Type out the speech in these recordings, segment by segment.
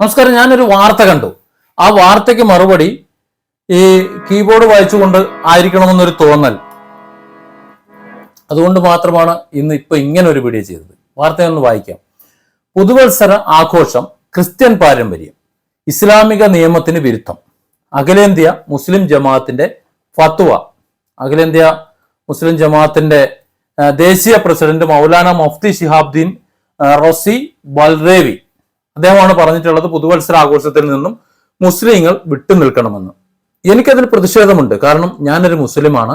നമസ്കാരം ഞാനൊരു വാർത്ത കണ്ടു. ആ വാർത്തയ്ക്ക് മറുപടി ഈ കീബോർഡ് വായിച്ചുകൊണ്ട് ആയിരിക്കണമെന്നൊരു തോന്നൽ. അതുകൊണ്ട് മാത്രമാണ് ഇന്ന് ഇപ്പൊ ഇങ്ങനെ ഒരു വീഡിയോ ചെയ്തത് വാർത്തയൊന്ന് വായിക്കാം. പുതുവത്സര ആഘോഷം ക്രിസ്ത്യൻ പാരമ്പര്യം ഇസ്ലാമിക നിയമത്തിന് വിരുദ്ധം. അഖിലേന്ത്യ മുസ്ലിം ജമാഅത്തിന്റെ ഫത്വ. അഖിലേന്ത്യ മുസ്ലിം ജമാഅത്തിന്റെ ദേശീയ പ്രസിഡന്റ് മൗലാന മുഫ്തി ഷിഹാബ്ദീൻ റോസി ബൽറേവി. അദ്ദേഹമാണ് പറഞ്ഞിട്ടുള്ളത് പുതുവത്സര ആഘോഷത്തിൽ നിന്നും മുസ്ലിങ്ങൾ വിട്ടു നിൽക്കണമെന്ന്. എനിക്കതിൽ പ്രതിഷേധമുണ്ട്. കാരണം ഞാനൊരു മുസ്ലിമാണ്.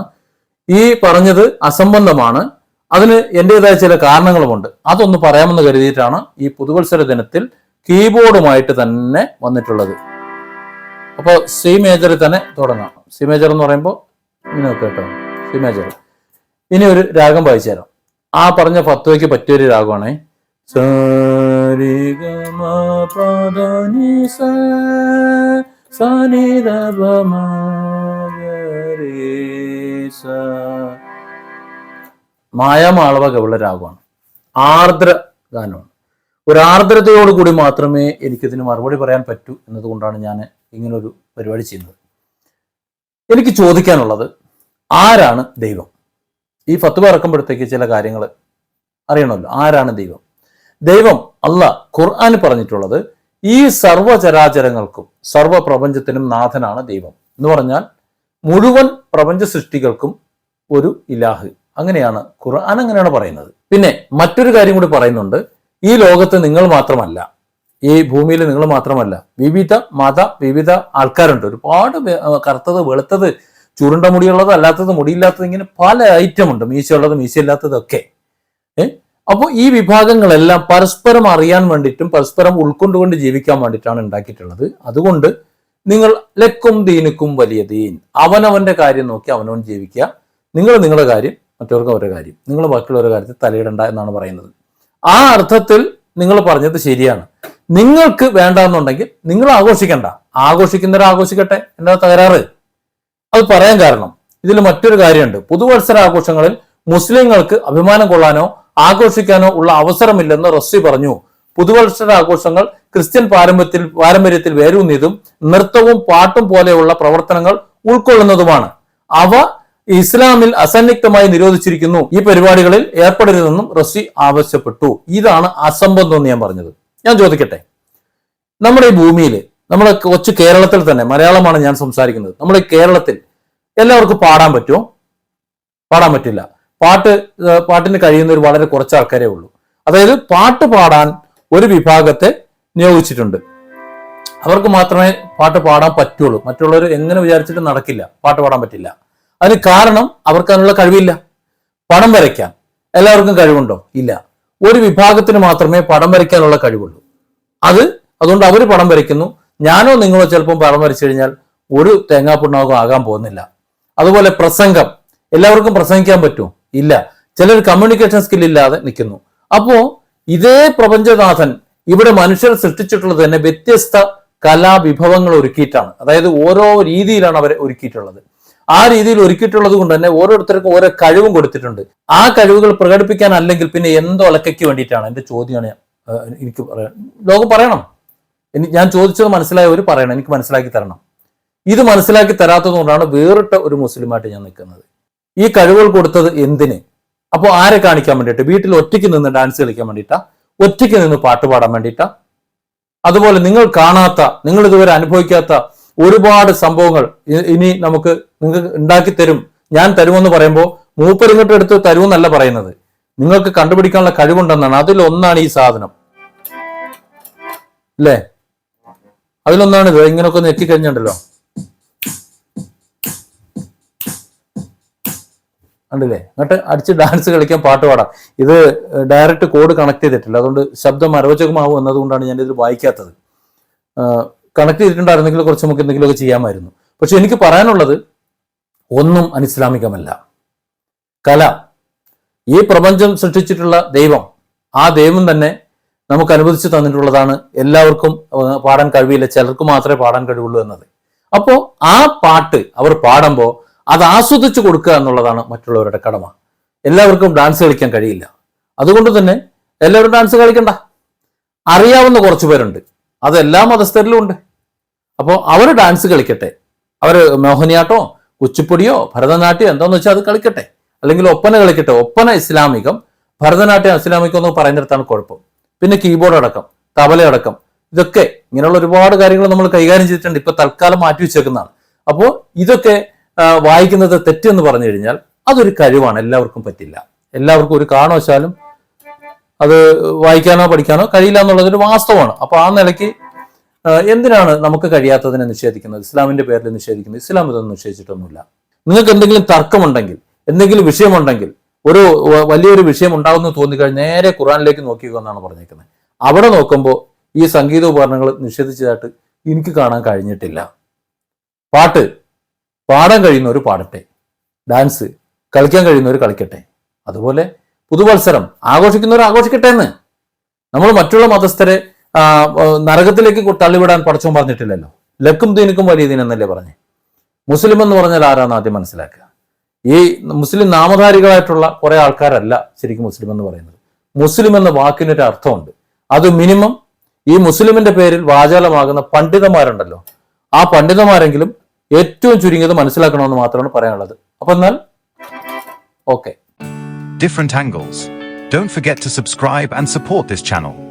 ഈ പറഞ്ഞത് അസംബന്ധമാണ്. അതിന് എന്റെതായ ചില കാരണങ്ങളുമുണ്ട്. അതൊന്ന് പറയാമെന്ന് കരുതിയിട്ടാണ് ഈ പുതുവത്സര ദിനത്തിൽ കീബോർഡുമായിട്ട് തന്നെ വന്നിട്ടുള്ളത്. അപ്പോൾ സി മേജറിൽ തന്നെ തുടങ്ങാം. സി മേജർ എന്ന് പറയുമ്പോൾ ഇങ്ങനെ കേട്ടോ. C major. ഇനി ഒരു രാഗം വായിച്ചു തരാം. ആ പറഞ്ഞ ഫത്വയ്ക്ക് പറ്റിയൊരു രാഗമാണേ. സരിഗമ പദനി സ സനിധപമ ഗരീസ. മായാമാളവ രാഗമാണ് ആർദ്ര ഗാനമാണ് ഒരു ആർദ്രതയോട് കൂടി മാത്രമേ എനിക്കിതിന് മറുപടി പറയാൻ പറ്റൂ എന്നതുകൊണ്ടാണ് ഞാൻ ഇങ്ങനൊരു പരിപാടി ചെയ്യുന്നത്. എനിക്ക് ചോദിക്കാനുള്ളത് ആരാണ് ദൈവം? ഈ ഫത്വ ഇറക്കുമ്പോഴത്തേക്ക് ചില കാര്യങ്ങൾ അറിയണമല്ലോ. ആരാണ് ദൈവം? ദൈവം അല്ല ഖുർആൻ പറഞ്ഞിട്ടുള്ളത് ഈ സർവചരാചരങ്ങൾക്കും സർവ പ്രപഞ്ചത്തിനും നാഥനാണ് ദൈവം എന്ന് പറഞ്ഞാൽ മുഴുവൻ പ്രപഞ്ച സൃഷ്ടികൾക്കും ഒരു ഇലാഹ്. അങ്ങനെയാണ് ഖുർആൻ അങ്ങനെയാണ് പറയുന്നത്. പിന്നെ മറ്റൊരു കാര്യം കൂടി പറയുന്നുണ്ട്. ഈ ലോകത്ത് നിങ്ങൾ മാത്രമല്ല ഈ ഭൂമിയിൽ നിങ്ങൾ മാത്രമല്ല വിവിധ മത വിവിധ ആൾക്കാരുണ്ട്. ഒരുപാട് കറുത്തത് വെളുത്തത് ചുരുണ്ട മുടിയുള്ളത് അല്ലാത്തത് മുടിയില്ലാത്തത് ഇങ്ങനെ പല ഐറ്റം ഉണ്ട്. മീശയുള്ളത് മീശയില്ലാത്തതൊക്കെ അപ്പോൾ ഈ വിഭാഗങ്ങളെല്ലാം പരസ്പരം അറിയാൻ വേണ്ടിയിട്ടും പരസ്പരം ഉൾക്കൊണ്ടുകൊണ്ട് ജീവിക്കാൻ വേണ്ടിയിട്ടാണ് ഉണ്ടാക്കിയിട്ടുള്ളത്. അതുകൊണ്ട് നിങ്ങൾ ലക്കും ദീനുക്കും വലിയ ദീൻ. അവനവന്റെ കാര്യം നോക്കി അവനവൻ ജീവിക്കുക. നിങ്ങൾ നിങ്ങളുടെ കാര്യം മറ്റവർക്ക് അവരുടെ കാര്യം. നിങ്ങൾ ബാക്കിയുള്ളവരുടെ കാര്യത്തിൽ തലയിടണ്ട എന്നാണ് പറയുന്നത്. ആ അർത്ഥത്തിൽ നിങ്ങൾ പറഞ്ഞത് ശരിയാണ്. നിങ്ങൾക്ക് വേണ്ടെന്നുണ്ടെങ്കിൽ നിങ്ങൾ ആഘോഷിക്കണ്ട. ആഘോഷിക്കുന്നവർ ആഘോഷിക്കട്ടെ എന്താ തകരാറ്? അത് പറയാൻ കാരണം ഇതിൽ മറ്റൊരു കാര്യമുണ്ട്. പുതുവത്സര ആഘോഷങ്ങളിൽ മുസ്ലിങ്ങൾക്ക് അഭിമാനം കൊള്ളാനോ ആഘോഷിക്കാനോ ഉള്ള അവസരമില്ലെന്ന് റസ്സി പറഞ്ഞു. പുതുവത്സര ആഘോഷങ്ങൾ ക്രിസ്ത്യൻ പാരമ്പര്യത്തിൽ പാരമ്പര്യത്തിൽ വേരൂന്നിയതും നൃത്തവും പാട്ടും പോലെയുള്ള പ്രവർത്തനങ്ങൾ ഉൾക്കൊള്ളുന്നതുമാണ്. അവ ഇസ്ലാമിൽ അസന്നിഗ്ധമായി നിരോധിച്ചിരിക്കുന്നു. ഈ പരിപാടികളിൽ ഏർപ്പെടരുതെന്നും റസ്സി ആവശ്യപ്പെട്ടു. ഇതാണ് അസംബന്ധം എന്ന് ഞാൻ പറഞ്ഞത്. ഞാൻ ചോദിക്കട്ടെ? നമ്മുടെ ഈ ഭൂമിയിൽ നമ്മുടെ കൊച്ചു കേരളത്തിൽ തന്നെ മലയാളമാണ് ഞാൻ സംസാരിക്കുന്നത്. നമ്മുടെ കേരളത്തിൽ എല്ലാവർക്കും പാടാൻ പറ്റുമോ? പാടാൻ പറ്റില്ല. പാട്ട് പാട്ടിന് കഴിയുന്ന ഒരു വളരെ കുറച്ച് ആൾക്കാരേ ഉള്ളൂ. അതായത് പാട്ട് പാടാൻ ഒരു വിഭാഗത്തെ നിയോഗിച്ചിട്ടുണ്ട്. അവർക്ക് മാത്രമേ പാട്ട് പാടാൻ പറ്റുള്ളൂ. മറ്റുള്ളവർ എങ്ങനെ വിചാരിച്ചിട്ട് നടക്കില്ല. പാട്ട് പാടാൻ പറ്റില്ല. അതിന് കാരണം അവർക്ക് അതിനുള്ള കഴിവില്ല. പടം വരയ്ക്കാൻ. എല്ലാവർക്കും കഴിവുണ്ടോ? ഇല്ല. ഒരു വിഭാഗത്തിന് മാത്രമേ പടം വരയ്ക്കാനുള്ള കഴിവുള്ളൂ. അത് അതുകൊണ്ട് അവർ പടം വരയ്ക്കുന്നു. ഞാനോ നിങ്ങളോ ചിലപ്പം പടം വരച്ചു കഴിഞ്ഞാൽ ഒരു തേങ്ങാപ്പുണ്ണാകും ആകാൻ പോകുന്നില്ല. അതുപോലെ പ്രസംഗം. എല്ലാവർക്കും പ്രസംഗിക്കാൻ പറ്റുമോ? ഇല്ല. ചിലർ കമ്മ്യൂണിക്കേഷൻ സ്കിൽ ഇല്ലാതെ നിൽക്കുന്നു അപ്പോ ഇതേ പ്രപഞ്ചനാഥൻ ഇവിടെ മനുഷ്യർ സൃഷ്ടിച്ചിട്ടുള്ളത് തന്നെ വ്യത്യസ്ത കലാവിഭവങ്ങൾ ഒരുക്കിയിട്ടാണ്. അതായത് ഓരോ രീതിയിലാണ് അവരെ ഒരുക്കിയിട്ടുള്ളത്. ആ രീതിയിൽ ഒരുക്കിയിട്ടുള്ളത് കൊണ്ട് തന്നെ ഓരോരുത്തർക്കും ഓരോ കഴിവും കൊടുത്തിട്ടുണ്ട്. ആ കഴിവുകൾ പ്രകടിപ്പിക്കാൻ അല്ലെങ്കിൽ പിന്നെ എന്തോ അലക്കയ്ക്ക് വേണ്ടിയിട്ടാണ്. എന്റെ ചോദ്യമാണ് എനിക്ക് പറയാൻ ലോകം പറയണം. ഞാൻ ചോദിച്ചത് മനസ്സിലായവർ പറയണം. എനിക്ക് മനസ്സിലാക്കി തരണം. ഇത് മനസ്സിലാക്കി തരാത്തത് കൊണ്ടാണ് വേറിട്ട ഒരു മുസ്ലിമായിട്ട് ഞാൻ നിൽക്കുന്നത്. ഈ കഴിവുകൾ കൊടുത്തത് എന്തിന്? അപ്പോൾ ആരെ കാണിക്കാൻ വേണ്ടിയിട്ട്? വീട്ടിൽ ഒറ്റയ്ക്ക് നിന്ന് ഡാൻസ് കളിക്കാൻ വേണ്ടിയിട്ടാ? ഒറ്റയ്ക്ക് നിന്ന് പാട്ട് പാടാൻ വേണ്ടിയിട്ടാ? അതുപോലെ നിങ്ങൾ കാണാത്ത നിങ്ങൾ ഇതുവരെ അനുഭവിക്കാത്ത ഒരുപാട് സംഭവങ്ങൾ ഇനി നമുക്ക് നിങ്ങൾക്ക് ഉണ്ടാക്കി തരും. ഞാൻ തരുമെന്ന് പറയുമ്പോൾ മൂപ്പരിങ്ങോട്ട് എടുത്ത് തരുമെന്നല്ല പറയുന്നത്. നിങ്ങൾക്ക് കണ്ടുപിടിക്കാനുള്ള കഴിവുണ്ടെന്നാണ്. അതിലൊന്നാണ് ഈ സാധനം. അല്ലേ? അതിലൊന്നാണ് ഇത് ഇങ്ങനെയൊക്കെ ഞെക്കി കണ്ടില്ലേ? എന്നിട്ട് അടിച്ച് ഡാൻസ് കളിക്കാൻ പാട്ട് പാടാം. ഇത് ഡയറക്റ്റ് കോഡ് കണക്ട് ചെയ്തിട്ടില്ല. അതുകൊണ്ട് ശബ്ദം അരോചകമാവും എന്നതുകൊണ്ടാണ് ഞാൻ ഇതിൽ വായിക്കാത്തത്. കണക്ട് ചെയ്തിട്ടുണ്ടായിരുന്നെങ്കിൽ കുറച്ച് നമുക്ക് എന്തെങ്കിലുമൊക്കെ ചെയ്യാമായിരുന്നു. പക്ഷെ എനിക്ക് പറയാനുള്ളത് ഒന്നും അനിസ്ലാമികമല്ല. കല. ഈ പ്രപഞ്ചം സൃഷ്ടിച്ചിട്ടുള്ള ദൈവം ആ ദൈവം തന്നെ നമുക്ക് അനുവദിച്ചു തന്നിട്ടുള്ളതാണ് എല്ലാവർക്കും പാടാൻ കഴിവില്ല. ചിലർക്ക് മാത്രമേ പാടാൻ കഴിവുള്ളൂ എന്നത്. അപ്പോൾ ആ പാട്ട് അവർ പാടുമ്പോൾ അത് ആസ്വദിച്ചു കൊടുക്കുക എന്നുള്ളതാണ് മറ്റുള്ളവരുടെ കടമ. എല്ലാവർക്കും ഡാൻസ് കളിക്കാൻ കഴിയില്ല. അതുകൊണ്ട് തന്നെ എല്ലാവരും ഡാൻസ് കളിക്കണ്ട. അറിയാവുന്ന കുറച്ച് പേരുണ്ട്. അത് എല്ലാ മതസ്ഥരിലും ഉണ്ട്. അപ്പോൾ അവർ ഡാൻസ് കളിക്കട്ടെ. അവർ മോഹിനിയാട്ടോ കുച്ചിപ്പുടിയോ ഭരതനാട്യം എന്താന്ന് വെച്ചാൽ അത് കളിക്കട്ടെ. അല്ലെങ്കിൽ ഒപ്പന കളിക്കട്ടെ. ഒപ്പന ഇസ്ലാമികം ഭരതനാട്യം ഇസ്ലാമികം എന്ന് പറയുന്നിടത്താണ് കുഴപ്പം. പിന്നെ കീബോർഡ് അടക്കം തബല അടക്കം. ഇതൊക്കെ ഇങ്ങനെയുള്ള ഒരുപാട് കാര്യങ്ങൾ നമ്മൾ കൈകാര്യം ചെയ്തിട്ടുണ്ട്. ഇപ്പൊ തൽക്കാലം മാറ്റി വെച്ചേക്കുന്നതാണ്. അപ്പോൾ ഇതൊക്കെ വായിക്കുന്നത് തെറ്റെന്ന് പറഞ്ഞു കഴിഞ്ഞാൽ അതൊരു കഴിവാണ്. എല്ലാവർക്കും പറ്റില്ല. എല്ലാവർക്കും ഒരു കാരണവശാലും അത് വായിക്കാനോ പഠിക്കാനോ കഴിയില്ല എന്നുള്ളത് ഒരു വാസ്തവമാണ്. അപ്പൊ ആ നിലയ്ക്ക് എന്തിനാണ് നമുക്ക് കഴിയാത്തതിനെ നിഷേധിക്കുന്നത്? ഇസ്ലാമിന്റെ പേരിൽ നിഷേധിക്കുന്നത്? ഇസ്ലാം ഇതൊന്നും നിഷേധിച്ചിട്ടൊന്നുമില്ല. നിങ്ങൾക്ക് എന്തെങ്കിലും തർക്കമുണ്ടെങ്കിൽ എന്തെങ്കിലും വിഷയമുണ്ടെങ്കിൽ ഒരു വലിയൊരു വിഷയം ഉണ്ടാകുമെന്ന് തോന്നിക്കഴിഞ്ഞാൽ നേരെ ഖുറാനിലേക്ക് നോക്കിയെന്നാണ് പറഞ്ഞേക്കുന്നത്. അവിടെ നോക്കുമ്പോൾ ഈ സംഗീത ഉപകരണങ്ങൾ നിഷേധിച്ചതായിട്ട് എനിക്ക് കാണാൻ കഴിഞ്ഞിട്ടില്ല. പാട്ട് പാടാൻ കഴിയുന്നവർ പാടട്ടെ. ഡാൻസ് കളിക്കാൻ കഴിയുന്നവർ കളിക്കട്ടെ. അതുപോലെ പുതുവത്സരം ആഘോഷിക്കുന്നവർ ആഘോഷിക്കട്ടെ എന്ന്. നമ്മൾ മറ്റുള്ള മതസ്ഥരെ നരകത്തിലേക്ക് തള്ളിവിടാൻ പടച്ചോൻ പറഞ്ഞിട്ടില്ലല്ലോ. ലക്കും ദീനിക്കും വലിയ ദീനെന്നല്ലേ പറഞ്ഞേ? മുസ്ലിം എന്ന് പറഞ്ഞാൽ ആരാന്ന് ആദ്യം മനസ്സിലാക്കുക. ഈ മുസ്ലിം നാമധാരികളായിട്ടുള്ള കുറെ ആൾക്കാരല്ല ശരിക്കും മുസ്ലിം എന്ന് പറയുന്നത്. മുസ്ലിം എന്ന വാക്കിനൊരു അർത്ഥമുണ്ട്. അത് മിനിമം ഈ മുസ്ലിമിന്റെ പേരിൽ വാചാലമാകുന്ന പണ്ഡിതന്മാരുണ്ടല്ലോ. ആ പണ്ഡിതന്മാരെങ്കിലും ഏറ്റവും ചുരുങ്ങിയത് മനസ്സിലാക്കണമെന്ന് മാത്രമാണ് പറയാനുള്ളത്. അപ്പൊ എന്നാൽ okay. Different angles don't forget to subscribe and support this channel